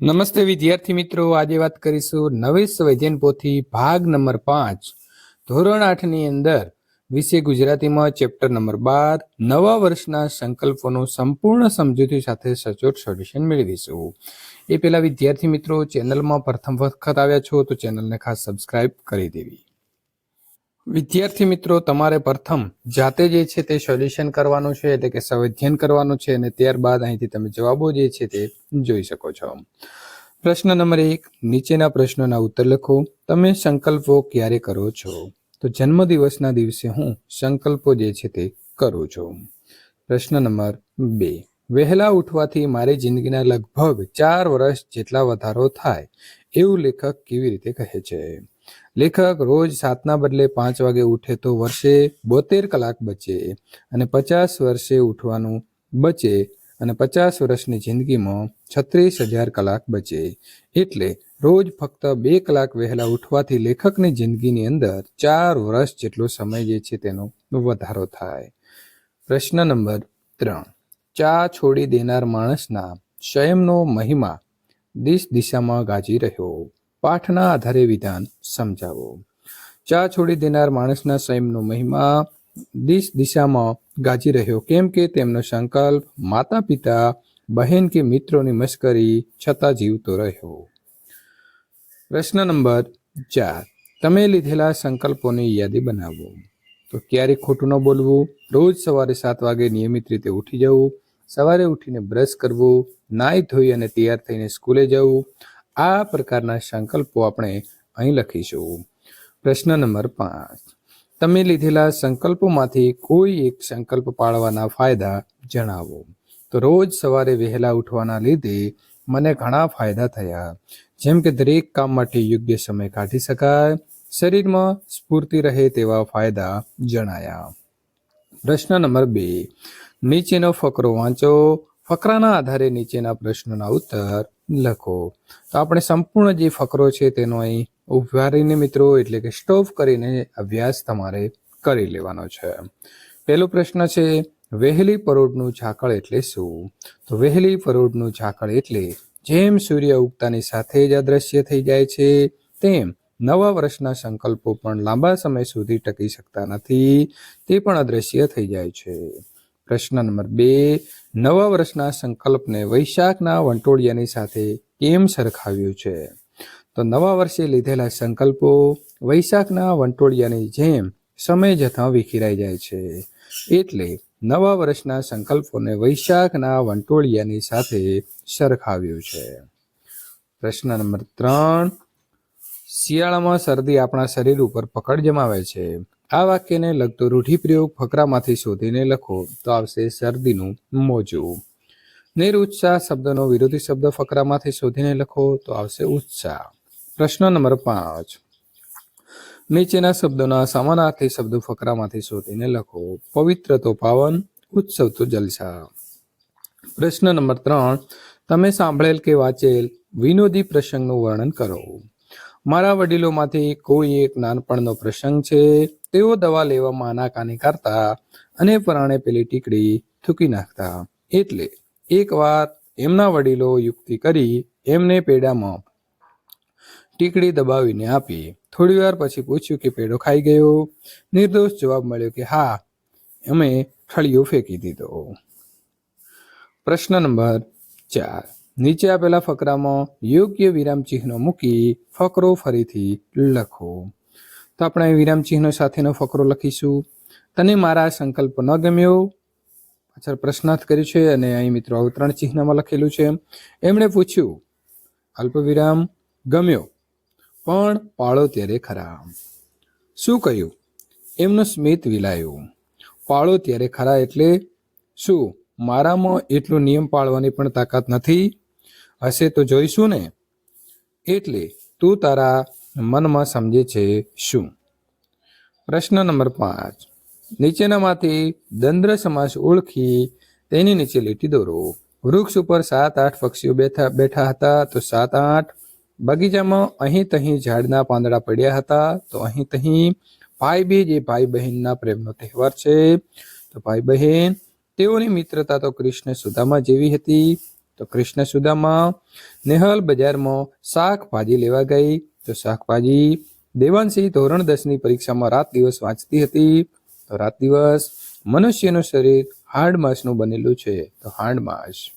નમસ્તે વિદ્યાર્થી મિત્રો, આજે વાત કરીશું નવી સંવેદન પોથી ભાગ નંબર પાંચ. ધોરણ આઠની અંદર વિશે ગુજરાતીમાં ચેપ્ટર નંબર બાર, નવા વર્ષના સંકલ્પોનું સંપૂર્ણ સમજૂતી સાથે સચોટ સોલ્યુશન મેળવીશું એ પહેલા વિદ્યાર્થી મિત્રો, ચેનલમાં પ્રથમ વખત આવ્યા છો તો ચેનલને ખાસ સબસ્ક્રાઇબ કરી દેવી. વિદ્યાર્થી મિત્રો, તમારે પ્રથમ જાતે જે છે તે સોલ્યુશન કરવાનું છે, એટલે કે સંવેધ્યન કરવાનું છે અને ત્યારબાદ અહીંથી તમે જવાબો જે છે તે જોઈ શકો છો. પ્રશ્ન નંબર એક, નીચેના પ્રશ્નોના ઉત્તર લખો. તમે સંકલ્પો ક્યારે કરો છો? તો જન્મદિવસના દિવસે હું સંકલ્પો જે છે તે કરું છું. પ્રશ્ન નંબર બે, વહેલા ઉઠવાથી મારી જિંદગીના લગભગ ચાર વર્ષ જેટલા વધારો થાય, એવું લેખક કેવી રીતે કહે છે? લેખક રોજ સાતના બદલે પાંચ વાગે ઉઠે તો વર્ષે બોતેર કલાક બચે અને પચાસ વર્ષે ઉઠવાનું બચે અને પચાસ વર્ષની જિંદગીમાં છત્રીસ હજાર કલાક બચે. એટલે રોજ ફક્ત બે કલાક વહેલા ઉઠવાથી લેખકની જિંદગીની અંદર ચાર વર્ષ જેટલો સમય જે છે તેનો વધારો થાય. પ્રશ્ન નંબર ત્રણ. ચા છોડી દેનાર માણસના સ્વયંનો મહિમા દિશ દિશામાં ગાજી રહ્યો. પાઠના આધારે વિધાન સમજાવો. ચા છોડી દેનાર માણસના સંયમનો મહિમા દિશ દિશામાં ગાજી રહ્યો. કેમ કે તેમનો સંકલ્પ માતા પિતા બહેન કે મિત્રોની મશ્કરી છતાં જીવતો રહ્યો. પ્રશ્ન નંબર ચાર. તમે લીધેલા સંકલ્પોની યાદી બનાવો. તો ક્યારે ખોટું ન બોલવું? રોજ સવારે સાત વાગે નિયમિત રીતે ઉઠી જવું. સવારે ઉઠીને બ્રશ કરવું. નાહી ધોઈ અને તૈયાર થઈને સ્કૂલે જવું. આ પ્રકારના સંકલ્પો આપણે અહીં લખીશું. પ્રશ્ન નંબર પાંચ. તમે લીધેલા સંકલ્પોમાંથી કોઈ એક સંકલ્પ પાળવાના ફાયદા જણાવો. તો રોજ સવારે વહેલા ઉઠવાના લીધે મને ઘણા ફાયદા થયા. જેમ કે દરેક કામ માટે યોગ્ય સમય કાઢી શકાય, શરીરમાં સ્ફૂર્તિ રહે તેવા ફાયદા જણાયા. પ્રશ્ન નંબર બે. નીચેનો ફકરો વાંચો. ફકરાના આધારે નીચેના પ્રશ્નોના ઉત્તર લખો. તો આપણે સંપૂર્ણ જે ફકરો છે તેનો અહીં ઉભારીને મિત્રો, એટલે કે સ્ટોપ કરીને અભ્યાસ તમારે કરી લેવાનો છે. પહેલો પ્રશ્ન છે, વહેલી પરોઢનું ઝાકળ એટલે શું? તો વહેલી પરોઢનું ઝાકળ એટલે જેમ સૂર્ય ઉગતાની સાથે જ અદ્રશ્ય થઈ જાય છે, તેમ નવા વર્ષના સંકલ્પો પણ લાંબા સમય સુધી ટકી શકતા નથી, તે પણ અદ્રશ્ય થઈ જાય છે. પ્રશ્ન નંબર બે, નવા વર્ષના સંકલ્પને વૈશાખના વંટોળિયાની સાથે કેમ સરખાવ્યું છે? તો નવા વર્ષે લીધેલા સંકલ્પો વૈશાખના વંટોળિયાની જેમ સમય જતાં વિખેરાઈ જાય છે. એટલે નવા વર્ષના સંકલ્પોને વૈશાખના વંટોળિયાની સાથે સરખાવ્યું છે. પ્રશ્ન નંબર ત્રણ, શિયાળામાં શરદી આપણા શરીર ઉપર પકડ જમાવે છે. આ વાક્યને લગતો રૂઢિપ્રયોગ ફકરામાંથી શોધીને લખો. તો આવશે શરદીનું મોજું. નિરુત્સાહ શબ્દનો વિરોધી શબ્દ ફકરામાંથી શોધીને લખો. તો આવશે ઉત્સાહ. પ્રશ્ન નંબર પાંચ. નીચેના શબ્દોના સમાનાર્થી શબ્દો ફકરામાંથી શોધીને લખો. પવિત્ર તો પાવન, ઉત્સવ તો જલસા. પ્રશ્ન નંબર ત્રણ. તમે સાંભળેલ કે વાંચેલ વિનોદી પ્રસંગનું વર્ણન કરો. મારા વડીલોમાંથી કોઈ એક નાનપણનો પ્રસંગ છે. તેઓ દવા લેવામાં આનાકાની કરતા અને પરાણે પેલી ટીકડી થૂકી નાખતા. એટલે એકવાર એમના વડીલો યુક્તિ કરી એમને પેડામાં ટીકડી દબાવીને આપી. થોડી વાર પછી પૂછ્યું કે પેડો ખાઈ ગયો? નિર્દોષ જવાબ મળ્યો કે હા, અમે ઠળિયો ફેંકી દીધો. પ્રશ્ન નંબર ચાર. નીચે આપેલા ફકરામાં યોગ્ય વિરામ ચિહ્નો મૂકી ફકરો ફરીથી લખો. તો આપણે વિરામ ચિહ્નો સાથેનો ફકરો લખીશું. તને મારા સંકલ્પ ન ગમ્યો? પાછળ પ્રશ્નાર્થ કર્યું છે અને અહીં મિત્રો અવતરણ ચિહ્નમાં લખેલું છે. એમણે પૂછ્યું અલ્પ વિરામ ગમ્યો, પણ પાળો ત્યારે ખરા. શું કહ્યું? એમનું સ્મિત વિલાયું. પાળો ત્યારે ખરા એટલે શું? મારામાં એટલો નિયમ પાળવાની પણ તાકાત નથી? હશે તો જોઈશું ને. એટલે તું તારા મનમાં સમજે છે શું? પ્રશ્ન નંબર પાંચ. નીચેનામાંથી દંદ્ર સમાસ ઓળખી તેની નીચે લીટી દોરો. વૃક્ષ ઉપર સાત આઠ પક્ષીઓ બેઠા બેઠા હતા તો સાત આઠ. બગીચામાં અહીં તહીં ઝાડના પાંદડા પડ્યા હતા તો અહીં તહીં ભાઈ બીજ એ ભાઈ બહેનના પ્રેમનો તહેવાર છે. તો ભાઈ બહેન, તેઓની મિત્રતા તો કૃષ્ણ સુદામા જેવી હતી. તો કૃષ્ણ સુદામા નેહલ બજારમાં શાકભાજી લેવા ગઈ. તો શાકભાજી દેવાંશી ધોરણ દસની પરીક્ષામાં રાત દિવસ વાંચતી હતી. તો રાત દિવસ મનુષ્યનું શરીર હાડ માંસનું બનેલું છે. તો હાડ માંસ.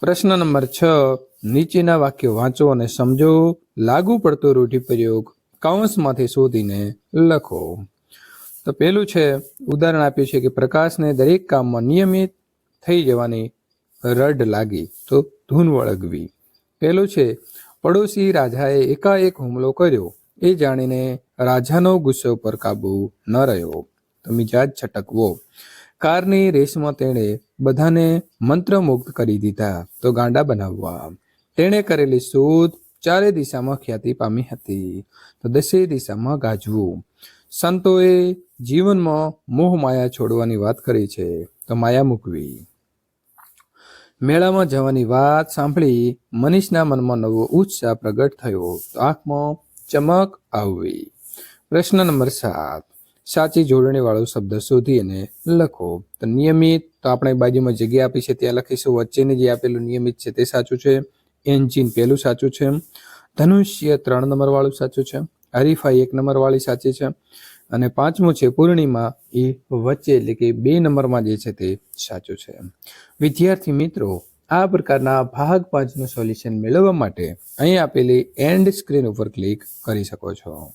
પ્રશ્ન નંબર છ, નીચેના વાક્યો વાંચો અને સમજો. લાગુ પડતો રૂઢિપ્રયોગ કૌંસમાંથી શોધીને લખો. તો પેલું છે, ઉદાહરણ આપ્યું છે કે પ્રકાશને દરેક કામમાં નિયમિત થઈ જવાની રડ લાગી, તો ધૂન વળગવી. પેલું છે પડોશી રાજાએ એકાએક હુમલો કર્યો. એ જાણીને રાજાનો ગુસ્સો પર કાબુ ન રહ્યો. તો મિજાજ છટકવો. કારની રેસમાં તેણે બધાને મંત્રમુગ્ધ કરી દીધા તો ગાંડા બનાવવા. તેણે કરેલી શોધ ચારે દિશામાં ખ્યાતિ પામી હતી તો દસે દિશામાં ગાજવું. સંતોએ જીવનમાં મોહ માયા છોડવાની વાત કરી છે તો માયા મૂકવી. મેળામાં જવાની વાત સાંભળી મનીષના મનમાં નવો ઉત્સાહ પ્રગટ થયો. તો આંખમાં ચમક આવવી પ્રશ્ન નંબર સાત. સાચી જોડણી વાળો શબ્દ શોધી અને લખો. તો નિયમિત, તો આપણે બાજુમાં જગ્યા આપી છે, ત્યાં લખીશું. વચ્ચેની જે આપેલું નિયમિત છે તે સાચું છે. એન્જિન પેલું સાચું છે. ધનુષ્ય ત્રણ નંબર વાળું સાચું છે. હરીફાઈ એક નંબર વાળી સાચી છે. અને પાંચમું છે, પૂર્ણિમા. એ વચ્ચે એટલે કે બે નંબરમાં જે છે તે સાચું છે. વિદ્યાર્થી મિત્રો, આ પ્રકારના ભાગ પાંચનું સોલ્યુશન મેળવવા માટે અહીં આપેલી એન્ડ સ્ક્રીન ઉપર ક્લિક કરી શકો છો.